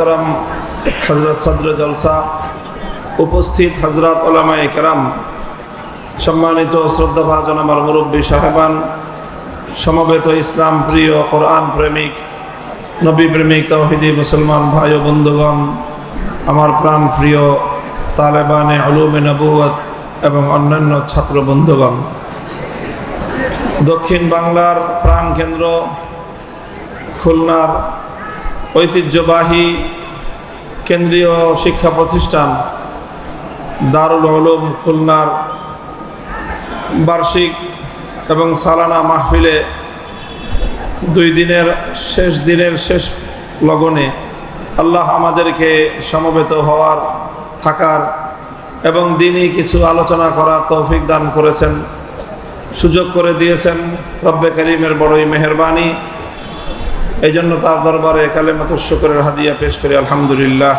মোহতারাম হজরত সদর জলসা উপস্থিত হজরত ওলামা একরাম সম্মানিত শ্রদ্ধাভাজন আমার মুরব্বী সাহেবান, সমবেত ইসলাম প্রিয় কোরআন প্রেমিক, নবী প্রেমিক তৌহিদি মুসলমান ভাই ও বন্ধুগণ, আমার প্রাণ প্রিয় তালেবানে আলুমে নবুয়ত এবং অন্যান্য ছাত্র বন্ধুগণ। দক্ষিণ বাংলার প্রাণকেন্দ্র খুলনার ঐতিহ্যবাহী কেন্দ্রীয় শিক্ষা প্রতিষ্ঠান দারুল উলুম খুলনার বার্ষিক এবং সালানা মাহফিলে দুই দিনের শেষ দিনের শেষ লগনে আল্লাহ আমাদেরকে সমবেত হওয়ার, থাকার এবং দিনই কিছু আলোচনা করার তৌফিক দান করেছেন। সুযোগ করে দিয়েছেন রব্বে করিমের বড়ই মেহরবানি। এই জন্য তার দরবারে কালেমাত শুকরের হাদিয়া পেশ করি, আলহামদুলিল্লাহ।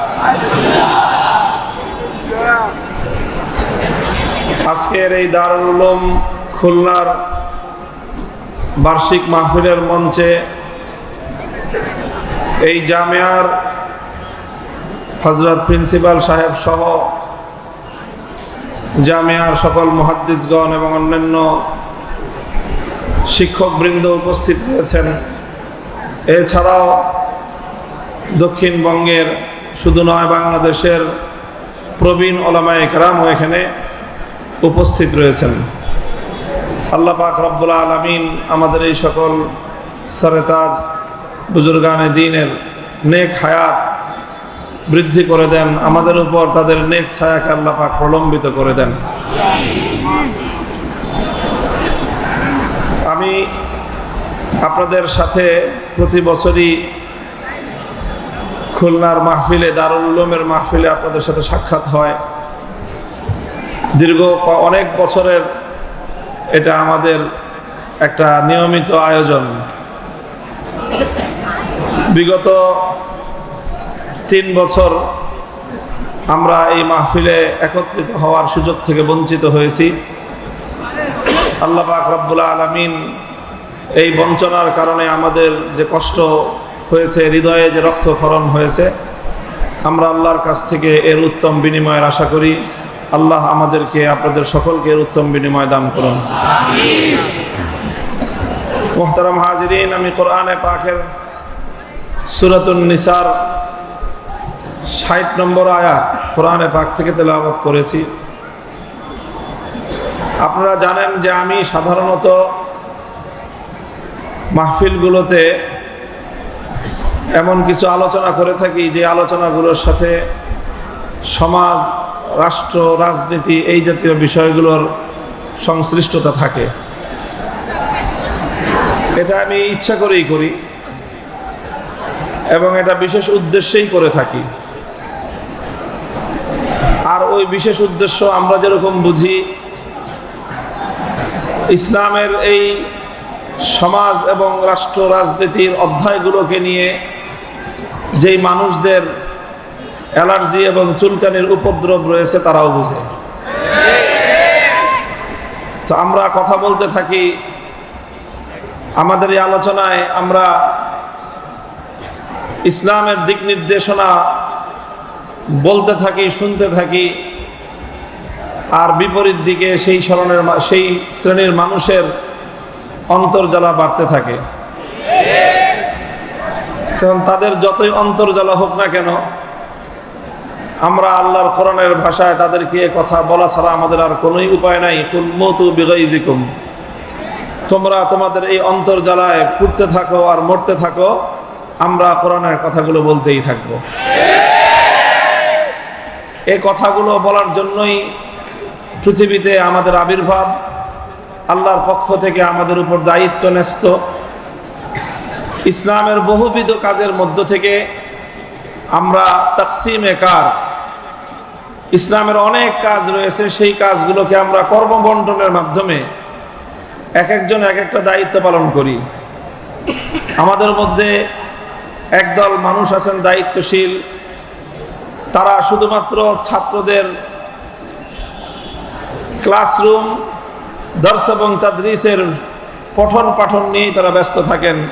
আজকের এই দারুল খুলনার বার্ষিক মাহফিলের মঞ্চে এই জামিয়ার হজরত প্রিন্সিপাল সাহেব সহ জামিয়ার সকল মহাদ্দিসগণ এবং অন্যান্য শিক্ষকবৃন্দ উপস্থিত রয়েছেন। এছাড়াও দক্ষিণবঙ্গের শুধু নয়, বাংলাদেশের প্রবীণ ওলামায় একরামও এখানে উপস্থিত রয়েছেন। আল্লাহ পাক রব্বুল আলমিন আমাদের এই সকল সরেতাজ বুজুর্গানে দিনের নেক হায়াত বৃদ্ধি করে দেন, আমাদের উপর তাদের নেক ছায়াকে আল্লাহ পাক প্রলম্বিত করে দেন। আমি আপনাদের সাথে প্রতি বছরই খুলনার মাহফিলে দারুল উলুমের মাহফিলে আপনাদের সাথে সাক্ষাৎ হয়। দীর্ঘ অনেক বছরের এটা আমাদের একটা নিয়মিত আয়োজন। বিগত তিন বছর আমরা এই মাহফিলে একত্রিত হওয়ার সুযোগ থেকে বঞ্চিত হয়েছি। আল্লাহ পাক আলমিন এই বঞ্চনার কারণে আমাদের যে কষ্ট হয়েছে, হৃদয়ে যে রক্তক্ষরণ হয়েছে, আমরা আল্লাহর কাছ থেকে এর উত্তম বিনিময়ের আশা করি। আল্লাহ আমাদেরকে, আপনাদের সকলকে এর উত্তম বিনিময় দান করুন। মোহতারাম হাজরিন, আমি কোরআনে পাকের নিসার ষাট নম্বর আয়াত কোরআনে পাক থেকে তেলাওয়াত করেছি। আপনারা জানেন যে আমি সাধারণত মাহফিলগুলোতে এমন কিছু আলোচনা করে থাকি যে আলোচনাগুলোর সাথে সমাজ, রাষ্ট্র, রাজনীতি এই জাতীয় বিষয়গুলোর সংশ্লিষ্টতা থাকে। এটা আমি ইচ্ছা করেই করি এবং এটা বিশেষ উদ্দেশ্যেই করে থাকি। আর ওই বিশেষ উদ্দেশ্য আমরা যেরকম বুঝি, ইসলামের এই সমাজ এবং রাষ্ট্র রাজনীতির অধ্যায়গুলোকে নিয়ে যেই মানুষদের অ্যালার্জি এবং চুলকানির উপদ্রব রয়েছে তারাও বুঝে। তো আমরা কথা বলতে থাকি, আমাদের এই আলোচনায় আমরা ইসলামের দিক নির্দেশনা বলতে থাকি, শুনতে থাকি, আর বিপরীত দিকে সেই স্মরণের সেই শ্রেণির মানুষের অন্তর্জ্বালা বাড়তে থাকে। তাদের যতই অন্তর্জ্বালা হোক না কেন, আমরা আল্লাহর কোরআনের ভাষায় তাদেরকে কথা বলা ছাড়া আমাদের আর কোনোই উপায় নাই। বিগাইজিকুম। তোমরা তোমাদের এই অন্তর্জ্বালায় পুড়তে থাকো আর মরতে থাকো, আমরা কোরআনের কথাগুলো বলতেই থাকব। এই কথাগুলো বলার জন্যই পৃথিবীতে আমাদের আবির্ভাব আল্লাহর পক্ষ থেকে আমাদের উপর দায়িত্ব ন্যস্ত। ইসলামের বহুবিধ কাজের মধ্য থেকে আমরা তাকসিম কার? ইসলামের অনেক কাজ রয়েছে, সেই কাজগুলোকে আমরা কর্মবন্টনের মাধ্যমে এক একজন এক একটা দায়িত্ব পালন করি। আমাদের মধ্যে একদল মানুষ আছেন দায়িত্বশীল। তারা শুধুমাত্র ছাত্রদের ক্লাসরুম দর্শ এবং তাদরিসের পঠন পাঠন নিয়েই তারা ব্যস্ত থাকেন।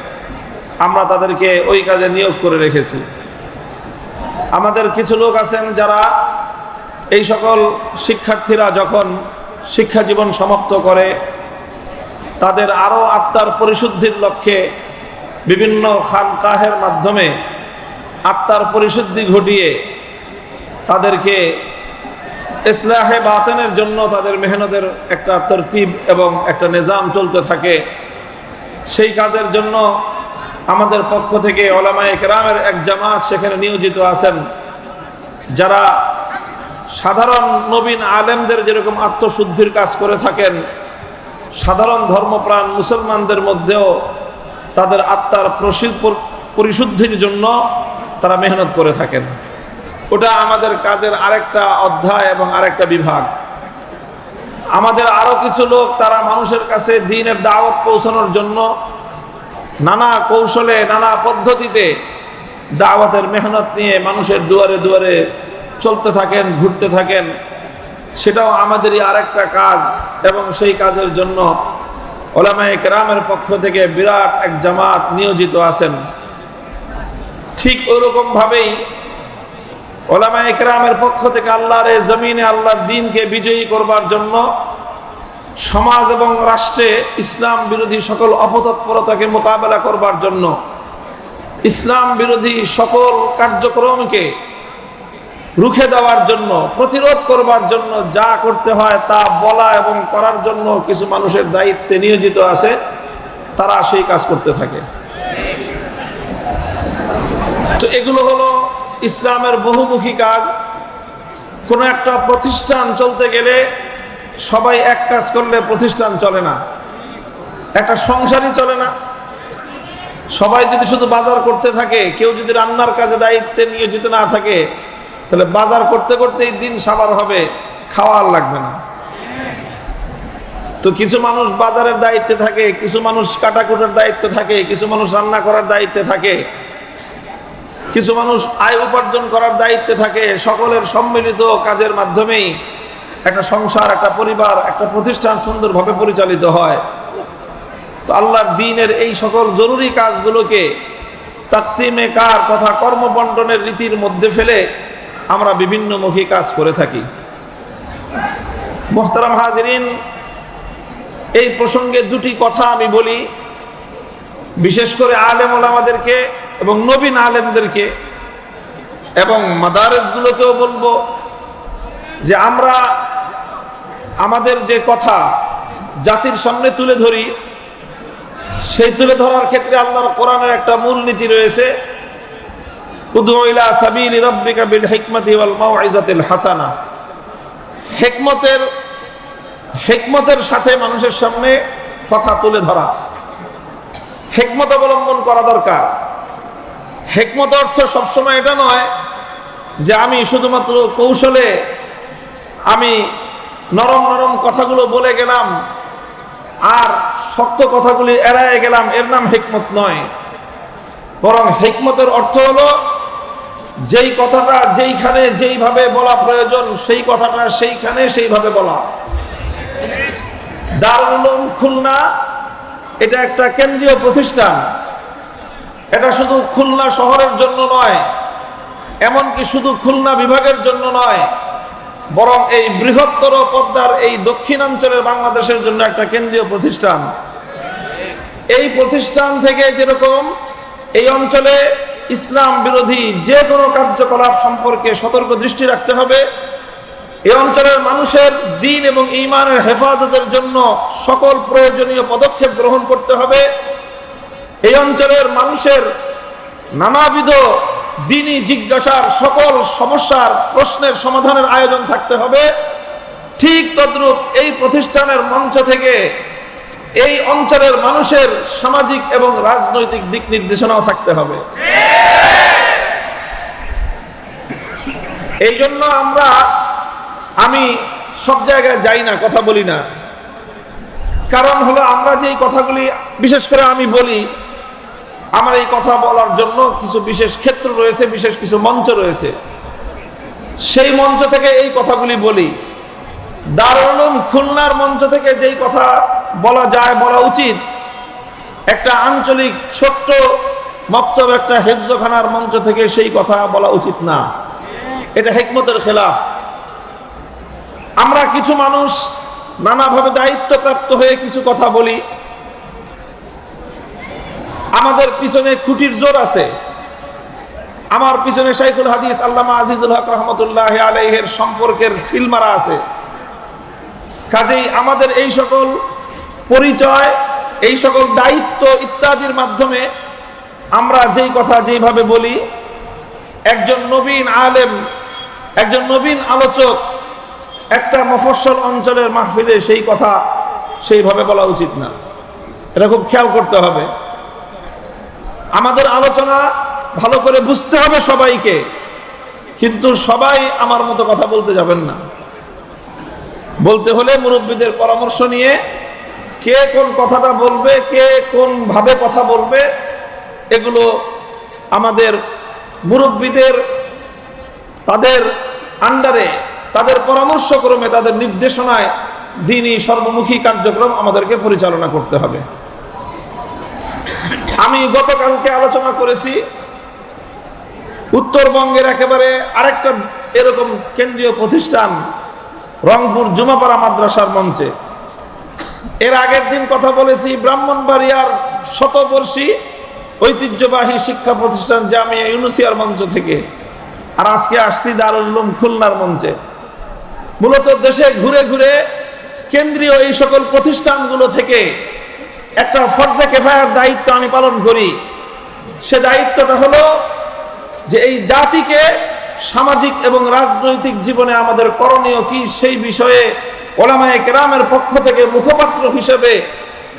আমরা তাদেরকে ওই কাজে নিয়োগ করে রেখেছি। আমাদের কিছু লোক আছেন যারা এই সকল শিক্ষার্থীরা যখন শিক্ষা জীবন সমাপ্ত করে, তাদের আরও আত্মার পরিশুদ্ধির লক্ষ্যে বিভিন্ন খানকাহের মাধ্যমে আত্মার পরিশুদ্ধি ঘটিয়ে তাদেরকে ইসলাহে বাতেনের জন্য তাদের মেহনতের একটা তরতিব এবং একটা নিজাম চলতে থাকে। সেই কাজের জন্য আমাদের পক্ষ থেকে ওলামায়ে কেরামের এক জামাত সেখানে নিয়োজিত আছেন। যারা সাধারণ নবীন আলেমদের যেরকম আত্মশুদ্ধির কাজ করে থাকেন, সাধারণ ধর্মপ্রাণ মুসলমানদের মধ্যেও তাদের আত্মার পরিশুদ্ধির জন্য তারা মেহনত করে থাকেন। ওটা আমাদের কাজের আরেকটা অধ্যায় এবং আরেকটা বিভাগ। আমাদের আরও কিছু লোক তারা মানুষের কাছে দিনের দাওয়াত পৌঁছানোর জন্য নানা কৌশলে, নানা পদ্ধতিতে দাওয়াতের মেহনত নিয়ে মানুষের দুয়ারে দুয়ারে চলতে থাকেন, ঘুরতে থাকেন। সেটাও আমাদেরই আরেকটা কাজ এবং সেই কাজের জন্য ওলামায়ে কেরামের পক্ষ থেকে বিরাট এক জামাত নিয়োজিত আছেন। ঠিক ওরকমভাবেই ওলামা একরামের পক্ষ থেকে আল্লাহর এই জমিনে আল্লাহর দিনকে বিজয়ী করবার জন্য সমাজ এবং রাষ্ট্রে ইসলাম বিরোধী সকল অপতৎপরতাকে মোকাবেলা করবার জন্য ইসলাম বিরোধী সকল কার্যক্রমকে রুখে দেওয়ার জন্য, প্রতিরোধ করবার জন্য যা করতে হয় তা বলা এবং করার জন্য কিছু মানুষের দায়িত্বে নিয়োজিত আছে, তারা সেই কাজ করতে থাকে। তো এগুলো হলো ইসলামের বহুমুখী কাজ। কোনো একটা প্রতিষ্ঠান চলতে গেলে সবাই এক কাজ করলে প্রতিষ্ঠান চলে না। একটা সংসারই চলে না। সবাই যদি শুধু বাজার করতে থাকে, কেউ যদি রান্নার কাজে দায়িত্বে নিয়োজিত না থাকে, তাহলে বাজার করতে করতেই দিন সাবার হবে, খাওয়া আর লাগবে না। তো কিছু মানুষ বাজারের দায়িত্বে থাকে, কিছু মানুষ কাটাকুটার দায়িত্ব থাকে, কিছু মানুষ রান্না করার দায়িত্বে থাকে। কিছু মানুষ আয় উপার্জন করার দায়িত্বে থাকে, সকলের সম্মিলিত কাজের মাধ্যমেই একটা সংসার, একটা পরিবার, একটা প্রতিষ্ঠান সুন্দরভাবে পরিচালিত হয়। তো আল্লাহর দিনের এই সকল জরুরি কাজগুলোকে তাকসিমে কার তথা কর্মবন্টনের রীতির মধ্যে ফেলে আমরা বিভিন্নমুখী কাজ করে থাকি। মোহতারাম হাজরিন, এই প্রসঙ্গে দুটি কথা আমি বলি। বিশেষ করে আলেম ওলামাদেরকে এবং নবীন আলেমদেরকে, এবং মাদারেসগুলোকেও বলব যে আমরা আমাদের যে কথা জাতির সামনে তুলে ধরি, সেই তুলে ধরার ক্ষেত্রে আল্লাহর কোরআনের একটা মূল নীতি রয়েছে হাসানা। হেকমতের হেকমতের সাথে মানুষের সামনে কথা তুলে ধরা। হেকমত অবলম্বন করা দরকার। হেকমত অর্থ সবসময় এটা নয় যে আমি শুধুমাত্র কৌশলে আমি নরম নরম কথাগুলো বলে গেলাম আর শক্ত কথাগুলি এড়ায় গেলাম, এর নাম হেকমত নয়। বরং হেকমতের অর্থ হলো যেই কথাটা যেইখানে যেইভাবে বলা প্রয়োজন, সেই কথাটা সেইখানে সেইভাবে বলা। দারুল খুলনা, এটা একটা কেন্দ্রীয় প্রতিষ্ঠান। এটা শুধু খুলনা শহরের জন্য নয়, এমনকি শুধু খুলনা বিভাগের জন্য নয়, বরং এই বৃহত্তর পদ্মার এই দক্ষিণাঞ্চলের বাংলাদেশের জন্য একটা কেন্দ্রীয় প্রতিষ্ঠান। এই প্রতিষ্ঠান থেকে যেরকম এই অঞ্চলে ইসলাম বিরোধী যে কোনো কার্যকলাপ সম্পর্কে সতর্ক দৃষ্টি রাখতে হবে। এই অঞ্চলের মানুষের দিন এবং ইমানের হেফাজতের জন্য সকল প্রয়োজনীয় পদক্ষেপ গ্রহণ করতে হবে। এই অঞ্চলের মানুষের নানাবিধ দিনই জিজ্ঞাসার সকল সমস্যার প্রশ্নের সমাধানের আয়োজন থাকতে হবে। ঠিক তদ্রূপ এই প্রতিষ্ঠানের মঞ্চ থেকে এই অঞ্চলের মানুষের সামাজিক এবং রাজনৈতিক দিক নির্দেশনাও থাকতে হবে। এই জন্য আমরা, আমি সব জায়গায় যাই না, কথা বলি না। কারণ হলো আমরা যে কথাগুলি, বিশেষ করে আমি বলি আমার এই কথা বলার জন্য কিছু বিশেষ ক্ষেত্র রয়েছে, বিশেষ কিছু মঞ্চ রয়েছে। সেই মঞ্চ থেকে এই কথাগুলি বলি। দারুল খুলনার মঞ্চ থেকে যেই কথা বলা যায়, বলা উচিত, একটা আঞ্চলিক, ছোট্ট মক্তব, একটা হেফজখানার মঞ্চ থেকে সেই কথা বলা উচিত না। এটা হেকমতের খেলাফ। আমরা কিছু মানুষ নানাভাবে দায়িত্বপ্রাপ্ত হয়ে কিছু কথা বলি। আমাদের পিছনে খুঁটির জোর আছে। আমার পিছনে শাইখুল হাদিস, আল্লামা আজিজুল হক রহমতুল্লাহ আলাইহের সম্পর্কের সিলমারা আছে। কাজেই আমাদের এই সকল পরিচয়, এই সকল দায়িত্ব ইত্যাদির মাধ্যমে আমরা যেই কথা যেইভাবে বলি, একজন নবীন আলেম, একজন নবীন আলোচক একটা মফস্বল অঞ্চলের মাহফিলে সেই কথা সেইভাবে বলা উচিত না। এটা খুব খেয়াল করতে হবে। আমাদের আলোচনা ভালো করে বুঝতে হবে সবাইকে, কিন্তু সবাই আমার মতো কথা বলতে যাবেন না। বলতে হলে মুরব্বীদের পরামর্শ নিয়ে কে কোন কথাটা বলবে, কে কোন ভাবে কথা বলবে, এগুলো আমাদের মুরব্বীদের, তাদের আন্ডারে, তাদের পরামর্শক্রমে, তাদের নির্দেশনায় দিনই সর্বমুখী কার্যক্রম আমাদেরকে পরিচালনা করতে হবে। আমি গতকালকে আলোচনা করেছি। উত্তরবঙ্গের একেবারে আরেকটা এরকম কেন্দ্রীয় প্রতিষ্ঠান, রংপুর জুমাপাড়া মাদ্রাসার মঞ্চে। এর আগের দিন কথা বলেছি, ব্রাহ্মণবাড়িয়ার শতবর্ষী ঐতিহ্যবাহী শিক্ষা প্রতিষ্ঠান জামিয়া ইউনুসিয়ার মঞ্চ থেকে। আর আজকে আসছি দারুল উলুম খুলনার মঞ্চে। মূলত দেশে ঘুরে ঘুরে কেন্দ্রীয় এই সকল প্রতিষ্ঠানগুলো থেকে একটা ফর্জে কেফায়ার দায়িত্ব আমি পালন করি। সে দায়িত্বটা হলো যে এই জাতিকে সামাজিক এবং রাজনৈতিক জীবনে আমাদের করণীয় কি সেই বিষয়ে ওলামায়ে কেরামের পক্ষ থেকে মুখপাত্র হিসেবে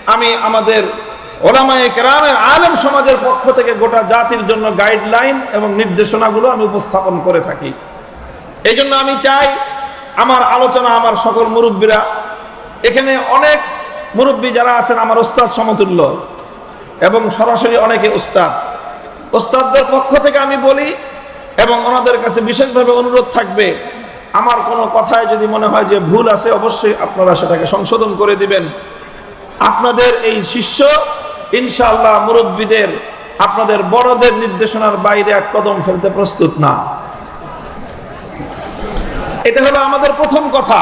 আমি আমাদের ওলামায়ে কেরামের আলেম সমাজের পক্ষ থেকে গোটা জাতির জন্য গাইডলাইন এবং নির্দেশনাগুলো আমি উপস্থাপন করে থাকি। এই জন্য আমি চাই আমার আলোচনা আমার সকল মুরব্বীরা, এখানে অনেক মুরব্বী যারা আছেন, আমার ওস্তাদ সমতুল্য এবং সরাসরি অনেকে ওস্তাদ। ওস্তাদদের পক্ষ থেকে আমি বলি এবং ওনাদের কাছে বিশেষভাবে অনুরোধ থাকবে, আমার কোনো কথায় যদি মনে হয় যে ভুল আছে, অবশ্যই আপনারা সেটাকে সংশোধন করে দিবেন। আপনাদের এই শিষ্য, ইনশাআল্লাহ মুরব্বীদের, আপনাদের বড়দের নির্দেশনার বাইরে এক কদম ফেলতে প্রস্তুত না। এটা হলো আমাদের প্রথম কথা।